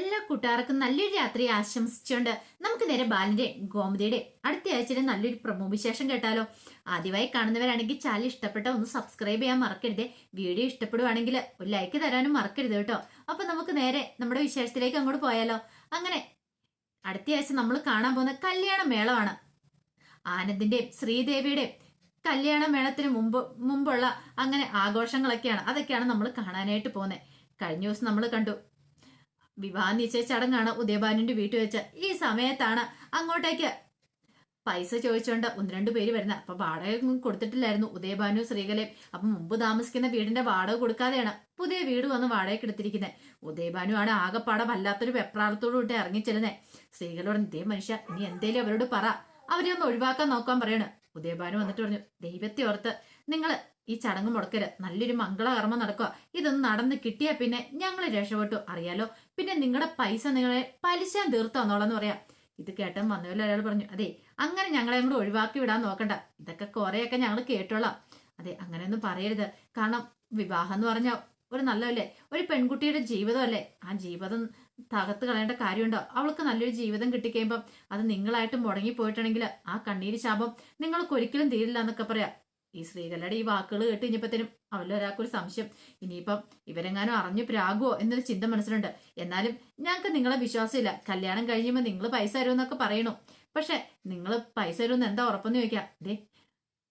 എല്ലാ കൂട്ടുകാർക്കും നല്ലൊരു രാത്രി ആശംസിച്ചുകൊണ്ട് നമുക്ക് നേരെ ബാലിന്റെ ഗോമതിയുടെ അടുത്ത ആഴ്ചയിലെ നല്ലൊരു പ്രമോ വിശേഷം കേട്ടാലോ. ആദ്യമായി കാണുന്നവരാണെങ്കിൽ ചാനൽ ഇഷ്ടപ്പെട്ട ഒന്ന് സബ്സ്ക്രൈബ് ചെയ്യാൻ മറക്കരുത്. വീഡിയോ ഇഷ്ടപ്പെടുവാണെങ്കിൽ ഒരു ലൈക്ക് തരാനും മറക്കരുത് കേട്ടോ. അപ്പൊ നമുക്ക് നേരെ നമ്മുടെ വിശേഷത്തിലേക്ക് അങ്ങോട്ട് പോയാലോ. അങ്ങനെ അടുത്ത ആഴ്ച നമ്മൾ കാണാൻ പോകുന്ന കല്യാണ മേളമാണ്. ആനന്ദിന്റെയും ശ്രീദേവിയുടെയും കല്യാണ മേളത്തിന് മുമ്പ് മുമ്പുള്ള അങ്ങനെ ആഘോഷങ്ങളൊക്കെയാണ്. അതൊക്കെയാണ് നമ്മൾ കാണാനായിട്ട് പോകുന്നത്. കഴിഞ്ഞ ദിവസം നമ്മൾ കണ്ടു വിവാഹ നിശ്ചയ ചടങ്ങാണ് ഉദയഭാനുവിന്റെ വീട്ടിൽ വെച്ച. ഈ സമയത്താണ് അങ്ങോട്ടേക്ക് പൈസ ചോദിച്ചുകൊണ്ട് ഒന്ന് രണ്ട് പേര് വരുന്നത്. അപ്പൊ വാടക കൊടുത്തിട്ടില്ലായിരുന്നു ഉദയഭാനു ശ്രീകലയും. അപ്പൊ മുമ്പ് താമസിക്കുന്ന വീടിന്റെ വാടക കൊടുക്കാതെയാണ് പുതിയ വീട് വന്ന് വാടകയ്ക്ക് എടുത്തിരിക്കുന്നത്. ഉദയഭാനു ആണ് ആകെപ്പാടെ വല്ലാത്തൊരു വെപ്രാളത്തോടു കൂട്ടി ഇറങ്ങിച്ചെല്ലുന്നേ സ്ത്രീകളോട് ഇതേ മനുഷ്യ ഇനി എന്തേലും അവരോട് പറ. അവരെ ഒന്ന് ഒഴിവാക്കാൻ നോക്കാൻ പറയണ്. ഉദയഭാനു വന്നിട്ട് പറഞ്ഞു ദൈവത്തെ ഓർത്ത് നിങ്ങൾ ഈ ചടങ്ങ് മുടക്കരുത്. നല്ലൊരു മംഗളകർമ്മം നടക്കുക. ഇതൊന്നും നടന്ന് കിട്ടിയാൽ പിന്നെ ഞങ്ങൾ രക്ഷപ്പെട്ടു. അറിയാലോ? പിന്നെ നിങ്ങളുടെ പൈസ നിങ്ങളെ പലിശ തീർത്തോന്നോളെന്ന് പറയാം. ഇത് കേട്ടൻ വന്നവരിൽ ഒരാൾ പറഞ്ഞു അതെ അങ്ങനെ ഞങ്ങളെ കൂടെ ഒഴിവാക്കി വിടാൻ നോക്കണ്ട. ഇതൊക്കെ കുറെയൊക്കെ ഞങ്ങൾ കേട്ടോളാം. അതെ അങ്ങനെയൊന്നും പറയരുത്. കാരണം വിവാഹം എന്ന് പറഞ്ഞാൽ ഒരു നല്ലതല്ലേ? ഒരു പെൺകുട്ടിയുടെ ജീവിതമല്ലേ? ആ ജീവിതം തകർത്ത് കളയേണ്ട കാര്യമുണ്ടോ? അവൾക്ക് നല്ലൊരു ജീവിതം കിട്ടിക്കഴിയുമ്പം അത് നിങ്ങളായിട്ട് മുടങ്ങി പോയിട്ടുണ്ടെങ്കിൽ ആ കണ്ണീര് ശാപം നിങ്ങൾക്ക് ഒരിക്കലും തീരില്ല എന്നൊക്കെ പറയാം. ഈ സ്ത്രീകളുടെ ഈ വാക്കുകൾ കേട്ട് കഴിഞ്ഞപ്പോഴത്തേനും അവരിൽ ഒരാൾക്കൊരു സംശയം. ഇനിയിപ്പം ഇവരെങ്ങാനും അറിഞ്ഞു പ്രാകുവോ എന്നൊരു ചിന്ത മനസ്സിലുണ്ട്. എന്നാലും ഞങ്ങൾക്ക് നിങ്ങളെ വിശ്വാസമില്ല. കല്യാണം കഴിയുമ്പോൾ നിങ്ങൾ പൈസ തരുമെന്നൊക്കെ പറയണു. പക്ഷെ നിങ്ങൾ പൈസ തരുമെന്ന് എന്താ ഉറപ്പെന്ന് ചോദിക്കാം. ദേ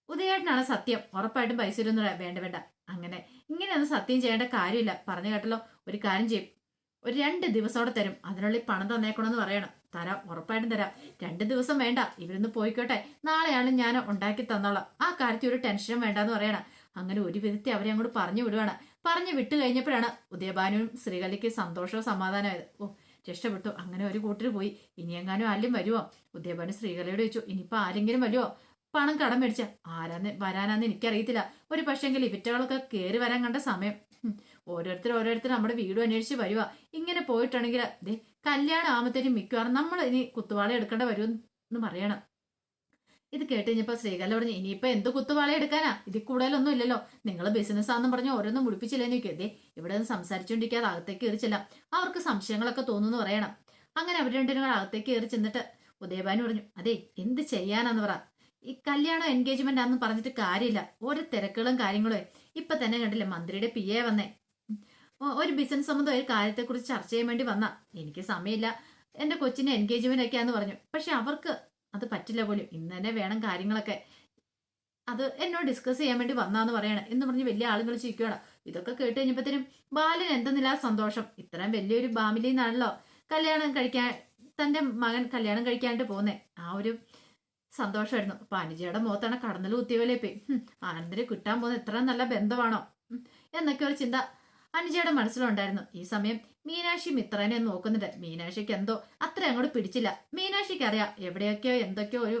ഉദയേട്ടനാണ് സത്യം. ഉറപ്പായിട്ടും പൈസ തരുമെന്ന് വേണ്ട വേണ്ട. അങ്ങനെ ഇങ്ങനെയൊന്നും സത്യം ചെയ്യേണ്ട കാര്യമില്ല. പറഞ്ഞു കേട്ടല്ലോ. ഒരു കാര്യം ചെയ്യും. ഒരു രണ്ട് ദിവസത്തോടെ തരും. അതിനുള്ളിൽ പണം തന്നേക്കണമെന്ന് പറയണം. തരാം ഉറപ്പായിട്ടും തരാം. രണ്ട് ദിവസം വേണ്ട. ഇവരൊന്ന് പോയിക്കോട്ടെ. നാളെയാണ് ഞാൻ ഉണ്ടാക്കി തന്നോളാം. ആ കാര്യത്തിൽ ഒരു ടെൻഷനും വേണ്ടെന്ന് പറയണം. അങ്ങനെ ഒരു വിധത്തെ അവരെ അങ്ങോട്ട് പറഞ്ഞു വിടുവാണ്. പറഞ്ഞു വിട്ടു കഴിഞ്ഞപ്പോഴാണ് ഉദയഭാനുവും ശ്രീകലയ്ക്ക് സന്തോഷവും സമാധാനമായത് ഓ രക്ഷപ്പെട്ടു. അങ്ങനെ ഒരു കൂട്ടർ പോയി. ഇനിയെങ്ങാനും ആരും വരുമോ ഉദയഭാനു ശ്രീകലയോട് ചോദിച്ചു. ഇനിയിപ്പോ ആരെങ്കിലും വരുമോ പണം കടം മേടിച്ച. ആരാന്ന് വരാനാന്ന് എനിക്കറിയത്തില്ല. ഒരു പക്ഷെങ്കിൽ ഇവറ്റകളൊക്കെ കയറി വരാൻ കണ്ട സമയം. ഓരോരുത്തർ ഓരോരുത്തർ നമ്മുടെ വീടും അന്വേഷിച്ച് വരുക ഇങ്ങനെ പോയിട്ടാണെങ്കിൽ ദേ കല്യാണം ആകുമ്പത്തേനും മിക്കവാറും നമ്മൾ ഇനി കുത്തുവാള എടുക്കേണ്ട വരുമെന്ന് പറയണം. ഇത് കേട്ട് കഴിഞ്ഞപ്പോ ശ്രീകല പറഞ്ഞു ഇനിയിപ്പോൾ എന്ത് കുത്തുവാള എടുക്കാനാ? ഇതിൽ കൂടുതലൊന്നും ഇല്ലല്ലോ. നിങ്ങൾ ബിസിനസ് ആണെന്ന് പറഞ്ഞ് ഓരോന്നും മുടിപ്പിച്ചില്ലെന്ന് ദേ ഇവിടെ നിന്ന് സംസാരിച്ചുകൊണ്ടിരിക്കാതെ അകത്തേക്ക് കയറി ചെല്ലാം. അവർക്ക് സംശയങ്ങളൊക്കെ തോന്നുന്നു പറയണം. അങ്ങനെ അവർ രണ്ടിനും അകത്തേക്ക് കയറി ചെന്നിട്ട് ഉദയഭാനു പറഞ്ഞു അതെ എന്ത് ചെയ്യാനാന്ന് പറ. ഈ കല്യാണം എൻഗേജ്മെന്റ് ആണെന്ന് പറഞ്ഞിട്ട് കാര്യമില്ല. ഓരോ തിരക്കുകളും കാര്യങ്ങളും ഇപ്പൊ തന്നെ കണ്ടില്ലേ മന്ത്രിയുടെ പി എ വന്നേ. ഒരു ബിസിനസ് സംബന്ധം ഒരു കാര്യത്തെക്കുറിച്ച് ചർച്ച ചെയ്യാൻ വേണ്ടി വന്ന. എനിക്ക് സമയമില്ല. കൊച്ചിന്റെ എൻഗേജ്മെന്റ് ഒക്കെയാന്ന് പറഞ്ഞു. പക്ഷെ അവർക്ക് അത് പറ്റില്ല പോലും. ഇന്ന് തന്നെ വേണം കാര്യങ്ങളൊക്കെ. അത് എന്നോട് ഡിസ്കസ് ചെയ്യാൻ വേണ്ടി വന്നാന്ന് പറയണം. എന്ന് പറഞ്ഞ് വലിയ ആളുകൾ ചിരിക്കുകയാണ് ഇതൊക്കെ കേട്ട് കഴിഞ്ഞപ്പോഴത്തേനും ബാലൻ എന്തെന്നില്ല സന്തോഷം. ഇത്രയും വലിയൊരു ഫാമിലിയിൽ നിന്നാണല്ലോ കല്യാണം കഴിക്കാൻ തന്റെ മകൻ കല്യാണം കഴിക്കാണ്ട് പോകുന്നേ ആ ഒരു സന്തോഷമായിരുന്നു. അപ്പൊ അനുജയുടെ മുഖത്താണ് കടന്നൽ കുത്തിയപോലെ പോയി. ആനന്ദിനെ കിട്ടാൻ പോകുന്ന എത്ര നല്ല ബന്ധമാണോ? എന്നൊക്കെ ഒരു ചിന്ത അനുജയുടെ മനസ്സിലുണ്ടായിരുന്നു ഈ സമയം മീനാക്ഷി മിത്രനെ നോക്കുന്നുണ്ട്. മീനാക്ഷിക്ക് എന്തോ അത്ര അങ്ങോട്ട് പിടിച്ചില്ല. മീനാക്ഷിക്ക് അറിയാം എവിടെയൊക്കെയോ എന്തൊക്കെയോ ഒരു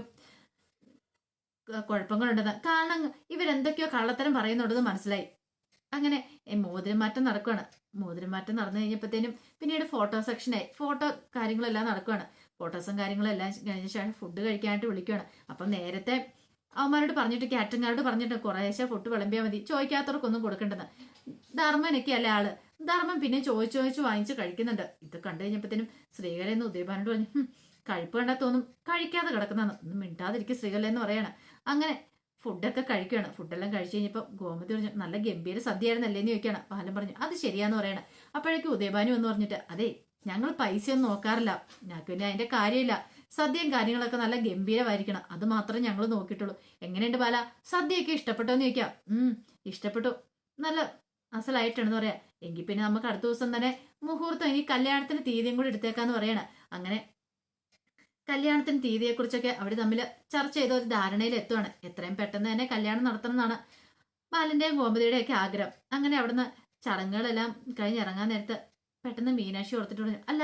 കുഴപ്പങ്ങളുണ്ടെന്ന്. കാരണം ഇവരെന്തൊക്കെയോ കള്ളത്തരം പറയുന്നുണ്ടെന്ന് മനസ്സിലായി. അങ്ങനെ മോതിരമാറ്റം നടക്കുകയാണ് മോതിരമാറ്റം നടന്നു കഴിഞ്ഞപ്പോഴത്തേനും പിന്നീട് ഫോട്ടോ സെക്ഷനായി. ഫോട്ടോ കാര്യങ്ങളെല്ലാം നടക്കുകയാണ് ഫോട്ടോസും കാര്യങ്ങളെല്ലാം കഴിഞ്ഞ ശേഷം ഫുഡ് കഴിക്കാനായിട്ട് വിളിക്കുകയാണ് അപ്പം നേരത്തെ അവന്മാരോട് പറഞ്ഞിട്ട് കാറ്ററിംഗാരോട് പറഞ്ഞിട്ട് കുറേശ്ശെ ഫുഡ് വിളമ്പിയാൽ മതി. ചോദിക്കാത്തവർക്കൊന്നും കൊടുക്കേണ്ടത് ധർമ്മനൊക്കെ അല്ലേ ആൾ? ധർമ്മം പിന്നെ ചോദിച്ചു ചോദിച്ചു വാങ്ങിച്ച് കഴിക്കുന്നുണ്ട്. ഇത് കണ്ടു കഴിഞ്ഞപ്പോഴത്തേനും ശ്രീകലെന്ന് ഉദയഭാനോട് പറഞ്ഞു കഴിപ്പ് കണ്ടാൽ തോന്നും കഴിക്കാതെ കിടക്കുന്നതാണ്. ഒന്നും മിണ്ടാതിരിക്കും ശ്രീകലെന്ന് പറയാണ്. അങ്ങനെ ഫുഡൊക്കെ കഴിക്കുകയാണ് ഫുഡെല്ലാം കഴിച്ചു കഴിഞ്ഞപ്പോൾ ഗോമതി പറഞ്ഞു നല്ല ഗംഭീര സദ്യയായിരുന്നല്ലേ എന്ന് ചോദിക്കുകയാണ്. ബാലൻ പറഞ്ഞു അത് ശരിയാന്ന് പറയണം. അപ്പോഴേക്കും ഉദയഭാനു എന്ന് പറഞ്ഞിട്ട് അതെ ഞങ്ങൾ പൈസയൊന്നും നോക്കാറില്ല. ഞങ്ങൾക്ക് പിന്നെ അതിന്റെ കാര്യമില്ല. സദ്യയും കാര്യങ്ങളൊക്കെ നല്ല ഗംഭീരമായിരിക്കണം. അത് മാത്രമേ ഞങ്ങൾ നോക്കിയിട്ടുള്ളൂ. എങ്ങനെയുണ്ട് ബാല? സദ്യയൊക്കെ ഇഷ്ടപ്പെട്ടോ എന്ന് ചോദിക്കാം. ഉം ഇഷ്ടപ്പെട്ടു. നല്ല അസലായിട്ടാണെന്ന് പറയാം. എങ്കിൽ പിന്നെ നമുക്ക് അടുത്ത ദിവസം തന്നെ മുഹൂർത്തം ഇനി കല്യാണത്തിന് തീയതിയും കൂടി എടുത്തേക്കാന്ന് പറയണം. അങ്ങനെ കല്യാണത്തിന് തീയതിയെ കുറിച്ചൊക്കെ അവിടെ തമ്മിൽ ചർച്ച ചെയ്ത ഒരു ധാരണയിൽ എത്തുവാണ്. എത്രയും പെട്ടെന്ന് തന്നെ കല്യാണം നടത്തണം എന്നാണ് ബാലന്റെയും ഗോമതിയുടെയും ഒക്കെ ആഗ്രഹം. അങ്ങനെ അവിടുന്ന് ചടങ്ങുകളെല്ലാം കഴിഞ്ഞിറങ്ങാൻ നേരത്ത് പെട്ടെന്ന് മീനാക്ഷി ഓർത്തിട്ട് പറഞ്ഞു അല്ല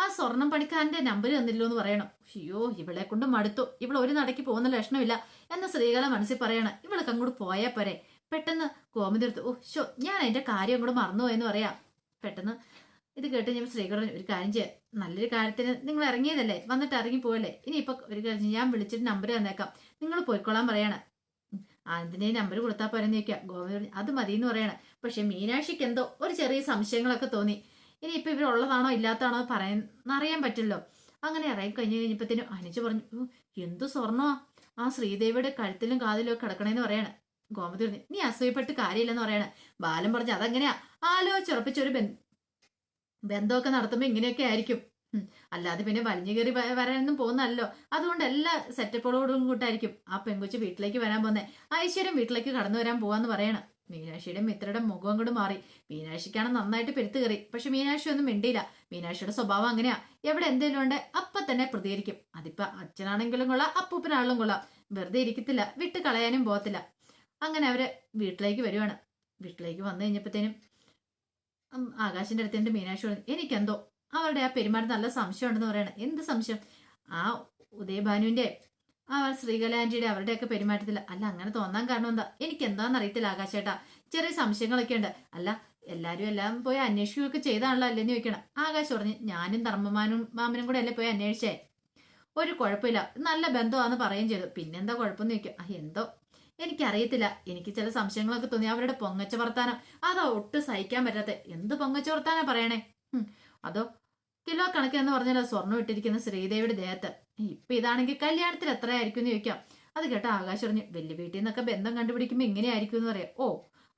ആ സ്വർണം പണിക്കാരന്റെ നമ്പർ തന്നില്ലോ എന്ന് പറയണം. അയ്യോ ഇവളെ കൊണ്ട് മടുത്തു. ഇവൾ ഒരു നടക്ക് പോകുന്ന ലക്ഷണമില്ല എന്ന് സ്ത്രീകളെ മനസ്സിൽ പറയണം. ഇവൾക്ക് അങ്ങോട്ട് പോയാൽ പോരെ. പെട്ടെന്ന് കോമതി എടുത്തു ഓ ഷോ ഞാൻ അതിന്റെ കാര്യം അങ്ങോട്ട് മറന്നുപോയെന്ന് പറയാം. പെട്ടെന്ന് ഇത് കേട്ട് ഞാൻ സ്ത്രീകളെ ഒരു കാര്യം ചെയ്യാം. നല്ലൊരു കാര്യത്തിന് നിങ്ങൾ ഇറങ്ങിയതല്ലേ? വന്നിട്ട് ഇറങ്ങി പോയല്ലേ ഇനി ഇപ്പൊ ഒരു കാര്യം ഞാൻ വിളിച്ചിട്ട് നമ്പർ തന്നേക്കാം. നിങ്ങൾ പോയിക്കോളാൻ പറയാണ്. ആനന്ദിനെ നമ്പർ കൊടുത്താൽ പോരെന്ന് ചോദിക്കാം ഗോവിന്ദ അത് മതി എന്ന് പറയണം. പക്ഷെ മീനാക്ഷിക്ക് എന്തോ ഒരു ചെറിയ സംശയങ്ങളൊക്കെ തോന്നി. ഇനിയിപ്പോൾ ഇവരുള്ളതാണോ ഇല്ലാത്തതാണോ പറയുന്ന അറിയാൻ പറ്റില്ലോ അങ്ങനെ ഇറങ്ങി കഴിഞ്ഞ് കഴിഞ്ഞപ്പോഴത്തേനും അനുജ് പറഞ്ഞു എന്തു സ്വർണമാ ആ ശ്രീദേവിയുടെ കഴുത്തിലും കാതിലും ഒക്കെ കിടക്കണേന്ന് പറയാണ്. ഗോമതി പറഞ്ഞു നീ അസൂയപ്പെട്ട് കാര്യമില്ലെന്ന് പറയാണ്. ബാലൻ പറഞ്ഞു അതങ്ങനെയാ. ആലോചിച്ചുറപ്പിച്ചൊരു ബന്ധ ബന്ധമൊക്കെ നടത്തുമ്പോൾ ഇങ്ങനെയൊക്കെ ആയിരിക്കും. അല്ലാതെ പിന്നെ വലിഞ്ഞു കയറി വരാനൊന്നും പോകുന്നല്ലോ അതുകൊണ്ട് എല്ലാ സെറ്റപ്പുകളോടും കൂട്ടായിരിക്കും. ആ പെൺകുച്ചി വീട്ടിലേക്ക് വരാൻ പോകുന്നത് ഐശ്വര്യം വീട്ടിലേക്ക് കടന്നു വരാൻ പോവാന്ന് പറയണം. മീനാക്ഷിയുടെ മിത്രയുടെ മുഖം അങ്ങോട്ട് മാറി. മീനാക്ഷിക്കാണ് നന്നായിട്ട് പെരുത്ത് കയറി. പക്ഷെ മീനാക്ഷി ഒന്നും മിണ്ടിയില്ല. മീനാക്ഷിയുടെ സ്വഭാവം അങ്ങനെയാ. എവിടെ എന്തെങ്കിലും ഉണ്ട് അപ്പൊ തന്നെ പ്രതികരിക്കും. അതിപ്പ അച്ഛനാണെങ്കിലും കൊള്ളാം അപ്പൂപ്പനാണെങ്കിലും കൊള്ളാം. വെറുതെ ഇരിക്കത്തില്ല വിട്ട് കളയാനും പോകത്തില്ല. അങ്ങനെ അവർ വീട്ടിലേക്ക് വരുവാണ്. വീട്ടിലേക്ക് വന്നു കഴിഞ്ഞപ്പോഴത്തേനും ആകാശിന്റെ അടുത്തേണ്ട് മീനാക്ഷി എനിക്കെന്തോ? അവരുടെ ആ പെരുമാറ്റം നല്ല സംശയം ഉണ്ടെന്ന് പറയണം. എന്ത് സംശയം? ആ ഉദയഭാനുവിന്റെ ആ ശ്രീകല ആന്റിയുടെ അവരുടെയൊക്കെ പെരുമാറ്റത്തിൽ അല്ല അങ്ങനെ തോന്നാൻ കാരണം എന്താ? എനിക്ക് എന്താന്ന് അറിയത്തില്ല ആകാശേട്ടാ. ചെറിയ സംശയങ്ങളൊക്കെ ഉണ്ട്. അല്ല എല്ലാരും എല്ലാം പോയി അന്വേഷിക്കുകയൊക്കെ ചെയ്താണല്ലോ അല്ലെന്ന് ചോദിക്കണം. ആകാശ് പറഞ്ഞു ഞാനും ധർമ്മമാനും മാമനും കൂടെ അല്ലേ പോയി അന്വേഷിച്ചേ? ഒരു കുഴപ്പമില്ല. നല്ല ബന്ധമാന്ന് പറയുകയും ചെയ്തു. പിന്നെന്താ കുഴപ്പമെന്ന് ചോദിക്കും. ആ എന്തോ? എനിക്കറിയത്തില്ല. എനിക്ക് ചില സംശയങ്ങളൊക്കെ തോന്നി. അവരുടെ പൊങ്ങച്ച വർത്താനം. അതോ ഒട്ടും സഹിക്കാൻ പറ്റാത്ത. എന്ത് പൊങ്ങച്ച വർത്താനാ പറയണേ? അതോ കിലോ കണക്കെന്ന് പറഞ്ഞാൽ സ്വർണം ഇട്ടിരിക്കുന്ന ശ്രീദേവിയുടെ ദേഹത്ത്. ഇപ്പൊ ഇതാണെങ്കിൽ കല്യാണത്തിൽ എത്രയായിരിക്കും എന്ന് ചോദിക്കാം. അത് കേട്ട ആകാശ് പറഞ്ഞു വലിയ വീട്ടിൽ നിന്നൊക്കെ ബന്ധം കണ്ടുപിടിക്കുമ്പോ ഇങ്ങനെയായിരിക്കും എന്ന് പറയാം. ഓ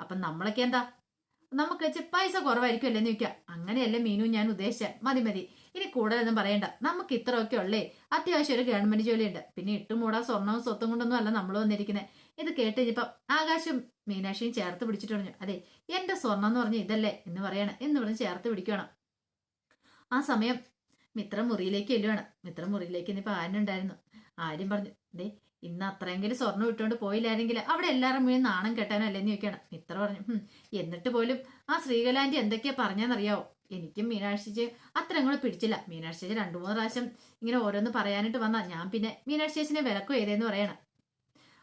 അപ്പൊ നമ്മളൊക്കെ എന്താ? നമുക്ക് വെച്ച് പൈസ കുറവായിരിക്കും അല്ലെന്ന് ചോദിക്കാം. അങ്ങനെയല്ലേ മീനു ഞാൻ ഉദ്ദേശിച്ച. മതി മതി. ഇനി കൂടുതലൊന്നും പറയണ്ട. നമുക്ക് ഇത്രയൊക്കെ ഉള്ളേ. അത്യാവശ്യം ഒരു ഗവൺമെന്റ് ജോലിയുണ്ട്. പിന്നെ ഇട്ടുമൂടാ സ്വർണവും സ്വത്തും കൊണ്ടൊന്നും അല്ല നമ്മൾ വന്നിരിക്കുന്നത് ഇത് കേട്ട് കഴിഞ്ഞപ്പം ആകാശം മീനാക്ഷിയും ചേർത്ത് പിടിച്ചിട്ട് പറഞ്ഞു അതെ എന്റെ സ്വർണം എന്ന് പറഞ്ഞ ഇതല്ലേ? എന്ന് പറയണം. എന്ന് പറഞ്ഞ് ചേർത്ത് പിടിക്കണം ആ സമയം മിത്ര മുറിയിലേക്ക് ചെല്ലുവാണ്. മിത്ര മുറിയിലേക്ക് ഇന്നിപ്പോ ആരുണ്ടായിരുന്നു ആര്യം പറഞ്ഞു ദേ ഇന്ന് അത്രയെങ്കിലും സ്വർണം ഇട്ടുകൊണ്ട് പോയില്ലായിരുന്നെങ്കിൽ അവിടെ എല്ലാവരും മുഴുവൻ നാണം കെട്ടാനോ അല്ലെന്ന് ചോദിക്കണം മിത്ര പറഞ്ഞു എന്നിട്ട് പോലും ആ ശ്രീകലാന്റി എന്തൊക്കെയാ പറഞ്ഞാന്നറിയാവോ എനിക്കും മീനാക്ഷി അത്ര അങ്ങോട്ട് പിടിച്ചില്ല. മീനാക്ഷി ചേച്ചി രണ്ടു മൂന്ന് പ്രാവശ്യം ഇങ്ങനെ ഓരോന്ന് പറയാനായിട്ട് വന്നാ ഞാൻ പിന്നെ മീനാക്ഷി ചേച്ചിനെ വിലക്കും ഏതേന്ന് പറയണം.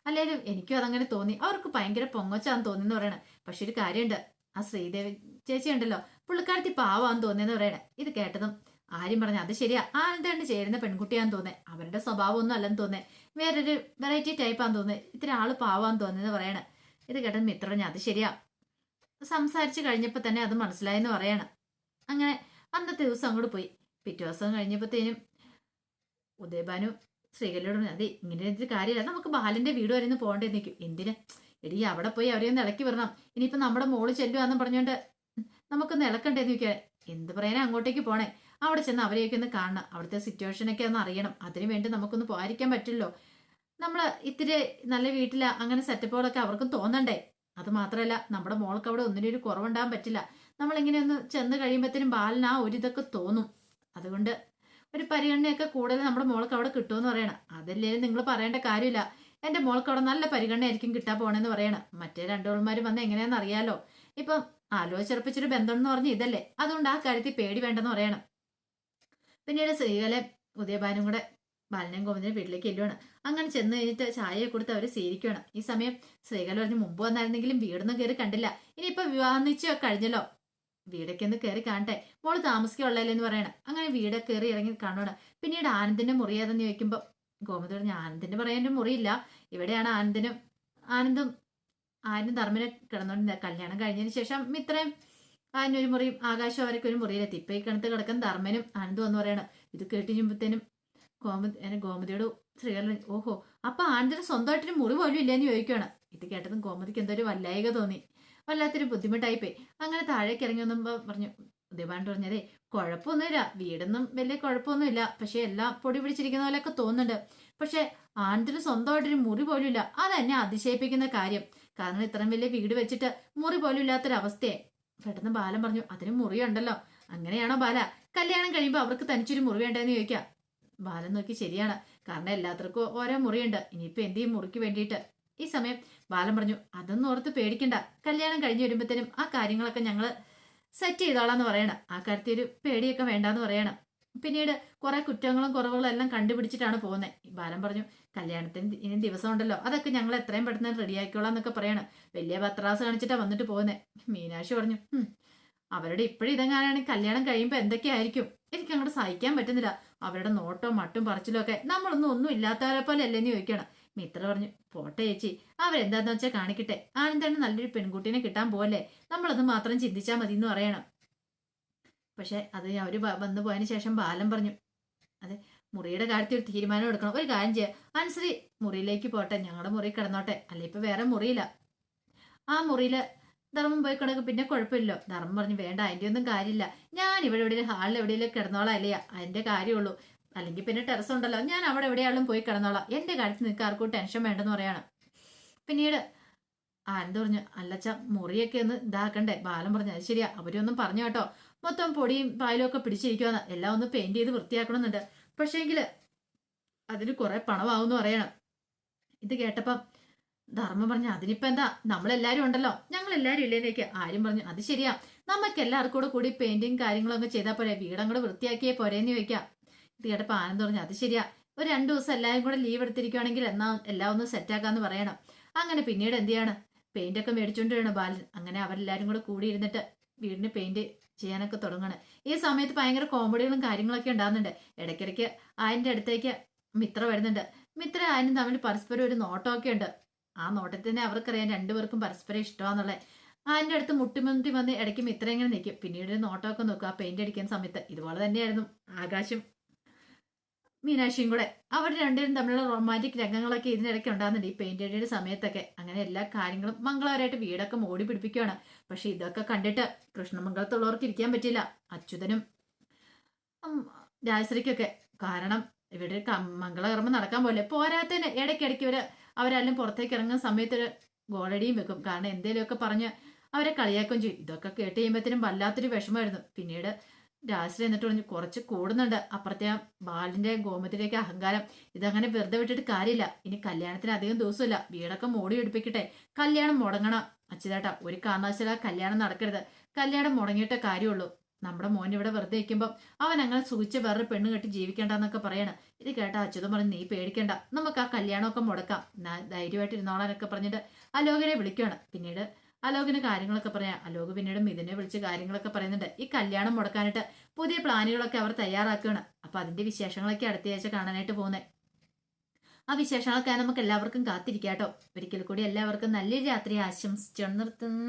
അല്ലേലും എനിക്കും അതങ്ങനെ തോന്നി. അവർക്ക് ഭയങ്കര പൊങ്ങച്ചാന്ന് തോന്നിയെന്ന് പറയണം. പക്ഷെ ഒരു കാര്യമുണ്ട്. ആ ശ്രീദേവി ചേച്ചി ഉണ്ടല്ലോ പുള്ളിക്കാരത്തി പാവാന്ന് തോന്നിയെന്ന് പറയണേ. ഇത് കേട്ടതും ആരും പറഞ്ഞു അത് ശരിയാ. ആനന്ദണ്ട് ചേരുന്ന പെൺകുട്ടിയാന്ന് തോന്നേ. അവരുടെ സ്വഭാവം ഒന്നും അല്ലെന്ന് തോന്നേ. വേറൊരു വെറൈറ്റി ടൈപ്പാന്ന് തോന്നേ. ഇത്ര ആൾ പാവാന്ന് തോന്നിയെന്ന് പറയണേ. ഇത് കേട്ടത് മിത്ര പറഞ്ഞു അത് ശരിയാ. സംസാരിച്ച് കഴിഞ്ഞപ്പോൾ തന്നെ അത് മനസ്സിലായെന്ന് പറയണം. അങ്ങനെ അന്നത്തെ ദിവസം അങ്ങോട്ട് പോയി. പിറ്റേ ദിവസം കഴിഞ്ഞപ്പോഴത്തേനും ഉദയബാനു ശ്രീകലയോട് അതെ ഇങ്ങനെ ഒരു കാര്യമില്ല. നമുക്ക് ബാലന്റെ വീട് വരെ ഒന്ന് പോകേണ്ടി നിൽക്കും എന്തിന്? എടി അവിടെ പോയി അവരെ ഒന്ന് ഇളക്കി വരണം ഇനിയിപ്പോ നമ്മുടെ മോൾ ചെല്ലുവാന്ന് പറഞ്ഞോണ്ട് നമുക്കൊന്ന് ഇളക്കണ്ടേന്ന് ചോദിക്കാൻ എന്ത് പറയാനാ അങ്ങോട്ടേക്ക് പോണേ? അവിടെ ചെന്ന് അവരെയൊക്കെ ഒന്ന് കാണണം. അവിടുത്തെ സിറ്റുവേഷനൊക്കെ ഒന്ന് അറിയണം. അതിനു വേണ്ടി നമുക്കൊന്ന് പോയിരിക്കാൻ പറ്റില്ലോ നമ്മൾ ഇത്തിരി നല്ല വീട്ടില അങ്ങനെ സെറ്റപ്പുകളൊക്കെ അവർക്കും തോന്നണ്ടേ? അത് മാത്രമല്ല നമ്മുടെ മോൾക്ക് അവിടെ ഒന്നിനും ഒരു കുറവുണ്ടാകാൻ പറ്റില്ല. നമ്മളിങ്ങനെ ഒന്ന് ചെന്ന് കഴിയുമ്പോഴത്തേനും ബാലിന് ആ ഒരു ഇതൊക്കെ തോന്നും. അതുകൊണ്ട് ഒരു പരിഗണനയൊക്കെ കൂടുതൽ നമ്മുടെ മോൾക്ക് അവിടെ കിട്ടുമെന്ന് പറയണം. അതല്ലേലും നിങ്ങൾ പറയേണ്ട കാര്യമില്ല. എന്റെ മോൾക്ക് അവിടെ നല്ല പരിഗണനയായിരിക്കും കിട്ടാൻ പോണെന്ന് പറയണം. മറ്റേ രണ്ടോൾമാരും വന്ന് എങ്ങനെയാണെന്ന് അറിയാലോ. ഇപ്പം ആലോചിച്ചുറപ്പിച്ചൊരു ബന്ധം എന്ന് പറഞ്ഞ ഇതല്ലേ? അതുകൊണ്ട് ആ കാര്യത്തിൽ പേടി വേണ്ടെന്ന് പറയണം. പിന്നീട് സ്ത്രീകളെ ഉദയഭാനും കൂടെ ബാലനും ഗോവിന്ദനും വീട്ടിലേക്ക് എല്ലുവാണ് അങ്ങനെ ചെന്ന് കഴിഞ്ഞിട്ട് ചായയെ കൊടുത്ത് അവർ സ്വീകരിക്കുകയാണ് ഈ സമയം ശ്രീകല പറഞ്ഞ് മുമ്പ് വന്നായിരുന്നെങ്കിലും വീടൊന്നും കയറി കണ്ടില്ല. ഇനിയിപ്പോ വിവാഹം നിശ്ചയം കഴിഞ്ഞല്ലോ. വീടൊക്കെ ഒന്ന് കയറി കാണട്ടെ. മോൾ എന്ന് പറയണം. അങ്ങനെ വീടൊക്കെ കയറി ഇറങ്ങി കാണുവാണ്. പിന്നീട് ആനന്ദിന്റെ മുറി ഏതെന്ന് ചോദിക്കുമ്പോൾ ഗോമതി പറഞ്ഞു ആനന്ദിന്റെ പറയാൻ മുറിയില്ല. ഇവിടെയാണ് ആനന്ദിനും ആനന്ദും ആനന്ദും ധർമ്മനെ കിടന്നോണ്ട് കല്യാണം കഴിഞ്ഞതിന് ശേഷം മിത്രയും ആനൊരു മുറിയും ആകാശം അവരൊക്കെ ഒരു മുറിയിലെത്തി. ഇപ്പൊ ഈ കിണത്ത് കിടക്കാൻ ധർമ്മനും ആനന്ദും എന്ന് പറയണം. ഇത് കേട്ട് കഴിയുമ്പോഴത്തേനും ഗോമതി ഗോമതിയോട് ശ്രീകരൻ ഓഹോ അപ്പൊ ആനന്ദിന് സ്വന്തമായിട്ടൊരു മുറി പോലും ഇല്ലെന്ന് ചോദിക്കുകയാണ് ഇത് കേട്ടതും ഗോമതിക്ക് എന്തോ ഒരു വല്ലായിക തോന്നി. വല്ലാത്തൊരു ബുദ്ധിമുട്ടായിപ്പോയി. അങ്ങനെ താഴേക്ക് ഇറങ്ങി വന്നപ്പോ പറഞ്ഞു ഉദയഭാൻ പറഞ്ഞതേ കുഴപ്പമൊന്നുമില്ല. വീടൊന്നും വലിയ കുഴപ്പമൊന്നുമില്ല. പക്ഷെ എല്ലാം പൊടി പിടിച്ചിരിക്കുന്ന പോലെയൊക്കെ തോന്നുന്നുണ്ട്. പക്ഷെ ആനന്ദിന് സ്വന്തമായിട്ടൊരു മുറി പോലും ഇല്ല. അതെന്നെ അതിശയിപ്പിക്കുന്ന കാര്യം. കാരണം ഇത്രയും വലിയ വീട് വെച്ചിട്ട് മുറി പോലും ഇല്ലാത്തൊരവസ്ഥയെ പെട്ടെന്ന് ബാലൻ പറഞ്ഞു അതിന് മുറിയുണ്ടല്ലോ. അങ്ങനെയാണോ ബാല? കല്യാണം കഴിയുമ്പോൾ അവർക്ക് തനിച്ചൊരു മുറി വേണ്ടെന്ന് ചോദിക്കാം. ബാലൻ നോക്കി ശരിയാണ്. കാരണം എല്ലാത്തർക്കും ഓരോ മുറിയുണ്ട്. ഇനിയിപ്പോ എന്ത് ചെയ്യും മുറിക്ക് വേണ്ടിയിട്ട്? ഈ സമയം ബാലൻ പറഞ്ഞു അതൊന്നും ഓർത്ത് പേടിക്കണ്ട. കല്യാണം കഴിഞ്ഞ് വരുമ്പോഴത്തേനും ആ കാര്യങ്ങളൊക്കെ ഞങ്ങൾ സെറ്റ് ചെയ്തോളാന്ന് പറയണം. ആ കാര്യത്തിൽ ഒരു പേടിയൊക്കെ വേണ്ടാന്ന് പറയണം. പിന്നീട് കുറെ കുറ്റങ്ങളും കുറവുകളും എല്ലാം കണ്ടുപിടിച്ചിട്ടാണ് പോകുന്നത് ബാലൻ പറഞ്ഞു കല്യാണത്തിന് ഇനി ദിവസം ഉണ്ടല്ലോ അതൊക്കെ ഞങ്ങൾ എത്രയും പെട്ടെന്ന് റെഡി ആക്കിക്കോളാം എന്നൊക്കെ പറയണം. വലിയ പത്രാസ് കാണിച്ചിട്ടാ വന്നിട്ട് പോകുന്നത് മീനാക്ഷി പറഞ്ഞു അവരുടെ ഇപ്പോഴും ഇതെങ്ങാനാണെങ്കിൽ കല്യാണം കഴിയുമ്പോൾ എന്തൊക്കെയായിരിക്കും എനിക്ക് അങ്ങോട്ട് സഹിക്കാൻ പറ്റുന്നില്ല. അവരുടെ നോട്ടോ മട്ടും പറച്ചിലും ഒക്കെ നമ്മളൊന്നും ഒന്നും ഇല്ലാത്തവരെ പോലെ അല്ലേന്ന് ചോദിക്കണം. മിത്ര പറഞ്ഞു പോട്ടെ ചേച്ചി അവരെന്താന്ന് വെച്ചാൽ കാണിക്കട്ടെ. ആനന്ദാണ് നല്ലൊരു പെൺകുട്ടീനെ കിട്ടാൻ പോലെ നമ്മളത് മാത്രം ചിന്തിച്ചാൽ മതി എന്ന് പറയണം. പക്ഷെ അത് അവർ വന്നു പോയതിന് ശേഷം ബാലൻ പറഞ്ഞു അതെ മുറിയുടെ കാര്യത്തിൽ ഒരു തീരുമാനം എടുക്കണം. ഒരു കാര്യം ചെയ്യാം. അനുസരി മുറിയിലേക്ക് പോട്ടെ. ഞങ്ങളുടെ മുറി കിടന്നോട്ടെ. അല്ലെ ഇപ്പൊ വേറെ മുറിയില്ല. ആ മുറിയിൽ ധർമ്മം പോയി കിടക്കും. പിന്നെ കുഴപ്പമില്ലല്ലോ. ധർമ്മം പറഞ്ഞു വേണ്ട അതിന്റെ ഒന്നും കാര്യമില്ല. ഞാൻ ഇവിടെ എവിടെയും ഹാളിൽ എവിടെയെങ്കിലും കിടന്നോളാം അല്ലേ അതിന്റെ കാര്യമുള്ളൂ അല്ലെങ്കിൽ പിന്നെ ടെറസ് ഉണ്ടല്ലോ. ഞാൻ അവിടെ എവിടെയാളും പോയി കിടന്നോളാം. എന്റെ കാര്യത്തിൽ നിങ്ങൾക്ക് ആർക്കും ടെൻഷൻ വേണ്ടെന്ന് പറയാണ്. പിന്നീട് ആനന്ദ് പറഞ്ഞു അല്ലച്ച മുറിയൊക്കെ ഒന്ന് ഇതാക്കണ്ടേ. ബാലൻ പറഞ്ഞു അത് ശരിയാ. അവരൊന്നും പറഞ്ഞു കേട്ടോ. മൊത്തം പൊടിയും പായലും ഒക്കെ പിടിച്ചിരിക്കുവാന്ന്. എല്ലാം ഒന്ന് പെയിന്റ് ചെയ്ത് വൃത്തിയാക്കണമെന്നുണ്ട്. പക്ഷേങ്കിൽ അതിന് കുറെ പണമാവുമെന്ന് പറയണം. ഇത് കേട്ടപ്പം ധർമ്മം പറഞ്ഞു അതിനിപ്പോ എന്താ? നമ്മളെല്ലാരും ഉണ്ടല്ലോ. ഞങ്ങൾ എല്ലാരും ഇല്ലേന്നേക്ക് ആരും പറഞ്ഞു. അത് ശരിയാ. നമുക്ക് എല്ലാവർക്കും കൂടെ കൂടി പെയിന്റിങ് കാര്യങ്ങളൊക്കെ ചെയ്താൽ പോരെ. കൂടെ വൃത്തിയാക്കിയേ പോരേന്ന് ചോദിക്കാം. ഇത് കേട്ടപ്പോ ആനന്ദ് പറഞ്ഞു അത് ശരിയാ. ഒരു രണ്ടു ദിവസം എല്ലാവരും കൂടെ ലീവ് എടുത്തിരിക്കുവാണെങ്കിൽ എന്നാ എല്ലാം ഒന്ന് സെറ്റാക്കാന്ന് പറയണം. അങ്ങനെ പിന്നീട് എന്ത് ചെയ്യാണ്? പെയിന്റ് ഒക്കെ മേടിച്ചോണ്ട് വരണം ബാലൻ. അങ്ങനെ അവരെല്ലാരും കൂടെ കൂടി ഇരുന്നിട്ട് വീടിന് പെയിന്റ് ചെയ്യാനൊക്കെ തുടങ്ങണേ. ഈ സമയത്ത് ഭയങ്കര കോമഡികളും കാര്യങ്ങളൊക്കെ ഉണ്ടാകുന്നുണ്ട് ഇടയ്ക്കിടയ്ക്ക് ആയന്റെ അടുത്തേക്ക് മിത്ര വരുന്നുണ്ട്. മിത്ര ആയനും തമ്മിൽ പരസ്പരം ഒരു നോട്ടമൊക്കെ ഉണ്ട്. ആ നോട്ടത്തിൽ തന്നെ അവർക്കറിയാം രണ്ടുപേർക്കും പരസ്പരം ഇഷ്ടമാണെന്നുള്ളത്. ആന്റെ അടുത്ത് മുട്ടിമുട്ടി വന്ന് ഇടയ്ക്ക് മിത്ര ഇങ്ങനെ നിൽക്കും പിന്നീട് നോട്ടമൊക്കെ നോക്കുക ആ പെയിന്റ് അടിക്കുന്ന സമയത്ത്. ഇതുപോലെ തന്നെയായിരുന്നു ആകാശം. മീനാക്ഷിയും കൂടെ. അവർ രണ്ടുപേരും തമ്മിലുള്ള റൊമാന്റിക് രംഗങ്ങളൊക്കെ ഇതിനിടയ്ക്ക് ഉണ്ടാകുന്നുണ്ട്. ഈ പെയിന്റ് അടിയുടെ സമയത്തൊക്കെ. അങ്ങനെ എല്ലാ കാര്യങ്ങളും മംഗളവരായിട്ട് വീടൊക്കെ മോടി പിടിപ്പിക്കുകയാണ് പക്ഷെ ഇതൊക്കെ കണ്ടിട്ട് കൃഷ്ണമംഗളത്തുള്ളവർക്ക് ഇരിക്കാൻ പറ്റില്ല അച്യുതനും രാജശ്രീക്കൊക്കെ. കാരണം ഇവിടെ മംഗളകർമ്മം നടക്കാൻ പോലെ പോരാത്തതിന് ഇടയ്ക്കിടയ്ക്ക് ഇവർ അവരെല്ലാം പുറത്തേക്ക് ഇറങ്ങുന്ന സമയത്ത് ഒരു ഗോളടിയും വെക്കും. കാരണം എന്തെങ്കിലുമൊക്കെ പറഞ്ഞ് അവരെ കളിയാക്കുകയും ചെയ്യും. ഇതൊക്കെ കേട്ട് കഴിയുമ്പോഴത്തേനും വല്ലാത്തൊരു വിഷമമായിരുന്നു. പിന്നീട് രാശ്രീ എന്നിട്ട് പറഞ്ഞു കുറച്ച് കൂടുന്നുണ്ട്. അപ്പുറത്തെ ബാലിന്റെ ഗോമത്തിലേക്ക് അഹങ്കാരം. ഇതങ്ങനെ വെറുതെ വിട്ടിട്ട് കാര്യമില്ല. ഇനി കല്യാണത്തിന് അധികം ദിവസമില്ല. വീടൊക്കെ മോടി പിടിപ്പിക്കട്ടെ. കല്യാണം മുടങ്ങണം. അച്യുതേട്ടാ ഒരു കാരണവശാലും കല്യാണം നടക്കരുത്. കല്യാണം മുടങ്ങിയിട്ടേ കാര്യമുള്ളൂ. നമ്മുടെ മോൻ ഇവിടെ വെറുതെ ഇരിക്കുമ്പോൾ അവൻ അങ്ങനെ സുഖിച്ച് വേറൊരു പെണ്ണ് കെട്ടി ജീവിക്കണ്ടെന്നൊക്കെ പറയണം. ഇത് കേട്ട അച്യുതം പറഞ്ഞു നീ പേടിക്കണ്ട. നമുക്ക് ആ കല്യാണമൊക്കെ മുടക്കാം. ധൈര്യമായിട്ട് ഇരുന്നോളാനൊക്കെ പറഞ്ഞിട്ട് അലോകനെ വിളിക്കുകയാണ് പിന്നീട് അലോകിന് കാര്യങ്ങളൊക്കെ പറയാം. അലോക് പിന്നീട് മിഥുനെ വിളിച്ച് കാര്യങ്ങളൊക്കെ പറയുന്നുണ്ട്. ഈ കല്യാണം മുടക്കാനായിട്ട് പുതിയ പ്ലാനുകളൊക്കെ അവർ തയ്യാറാക്കുകയാണ്. അപ്പൊ അതിന്റെ വിശേഷങ്ങളൊക്കെ അടുത്തയാഴ്ച കാണാനായിട്ട് പോകുന്നത് ആ വിശേഷങ്ങളൊക്കെ നമുക്ക് എല്ലാവർക്കും കാത്തിരിക്കാട്ടോ ഒരിക്കൽ കൂടി എല്ലാവർക്കും നല്ലൊരു രാത്രി ആശംസിച്ചു നിർത്തുന്നു.